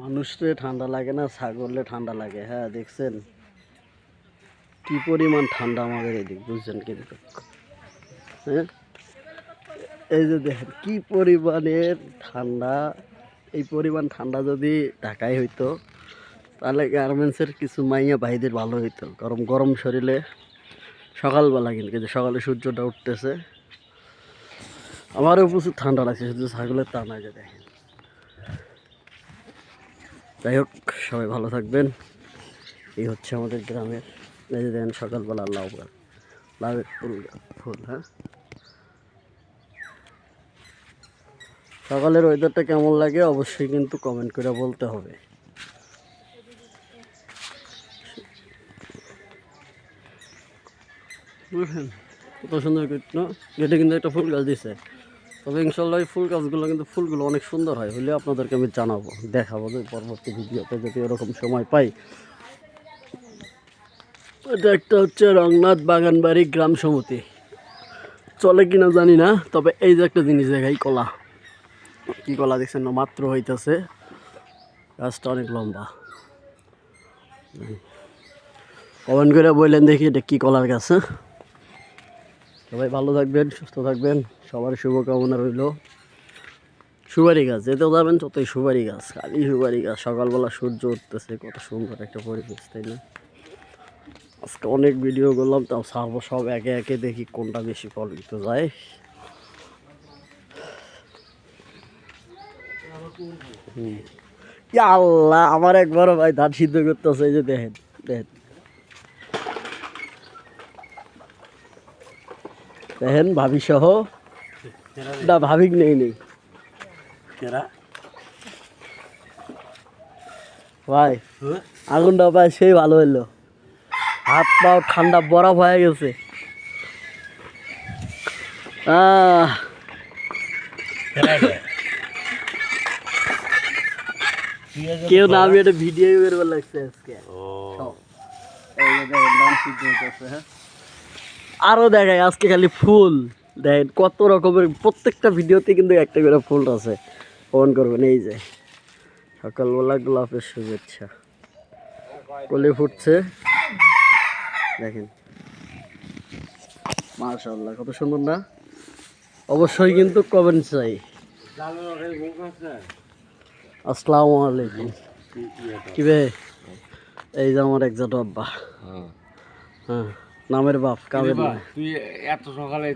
মানুষরে ঠান্ডা লাগে না ছাগলে ঠান্ডা লাগে হ্যাঁ দেখছেন? কি পরিমাণ ঠান্ডা আমাদের এদিক, বুঝছেন কিন্তু হ্যাঁ? এই যে দেখেন, কি পরিমাণের ঠান্ডা, এই পরিমাণ ঠান্ডা যদি ঢাকায় হইতো, তাহলে গার্মেন্টসের কিছু মাইয়া ভাইদের ভালো হইতো। গরম গরম শরীরে সকালবেলা কিন্তু কিন্তু সকালে সূর্যটা উঠতেছে, আমারও প্রচুর ঠান্ডা লাগছে, শুধু ছাগলের তা না যে দেখেন। যাই হোক, সবাই ভালো থাকবেন। এই হচ্ছে আমাদের গ্রামের এই যে দেখেন সকালবেলা গাছ লাউয়ের ফুল ফুল হ্যাঁ? সকালের ওয়েদারটা কেমন লাগে অবশ্যই কিন্তু কমেন্ট করে বলতে হবে। বুঝলেন? কত সুন্দর না এটা কিন্তু একটা ফুল গাছ দিছে। তবে ইনশাল্লাহ এই ফুল গাছগুলো কিন্তু ফুলগুলো অনেক সুন্দর হয়, হলে আপনাদেরকে আমি জানাব, দেখাবো যে পরবর্তী ভিডিওতে যদি এরকম সময় পাই। এটা একটা হচ্ছে রংনাথ বাগানবাড়ি গ্রাম সমিতি। চলে কিনা জানি না, তবে এই যে একটা জিনিস দেখাই, কলা। কি কলা দেখছেন না? মাত্র হইতেছে। গাছটা অনেক লম্বা। কমেন্ট করে বললেন দেখি এটা কি কলার গাছ হ্যাঁ? সবাই ভালো থাকবেন, সুস্থ থাকবেন। সবার শুভকামনা রইল। সুপারি গাছ, যেতেও যাবেন, ততই সুপারি গাছ, খালি সুপারি গাছ। সকালবেলা সূর্য উঠতেছে, কত সুন্দর একটা পরিবেশ, তাই না? আজকে অনেক ভিডিও করলাম, তাও সারবো সব একে একে, দেখি কোনটা বেশি ফল দিতে যায়। আল্লাহ, আমার একবারও ভাই ধান সিদ্ধ করতেছে, এই যে দেখেন দেখেন। দেখেন ভাবি সহ না ভাবিক নেই নেই। ভাই আগুনটা পায় সেই ভালো হইল। হাত পাও ঠান্ডা বরফ হয়ে গেছে। কেউ না আমি একটা ভিডিও বেরোবার লাগছে আজকে। সব। এই যে দেখেন, ধান সিদ্ধ হইতাছে, হ্যাঁ। আরও দেখায় আজকে খালি ফুল। দেখেন কত রকমের প্রত্যেকটা ভিডিওতে কিন্তু একটা করে ফুল আছে। অন করবেন এই যে। সকালবেলা গোলাপের শুভেচ্ছা। কলি ফুটছে। দেখেন। মাশাল্লাহ কত সুন্দর না? অবশ্যই কিন্তু কমেন্ট চাই। আসসালামু আলাইকুম। কি বে? এই যে আমার একজন আব্বা। হ্যাঁ। নামের বাপ কামের বাপ। তুই এত সকালে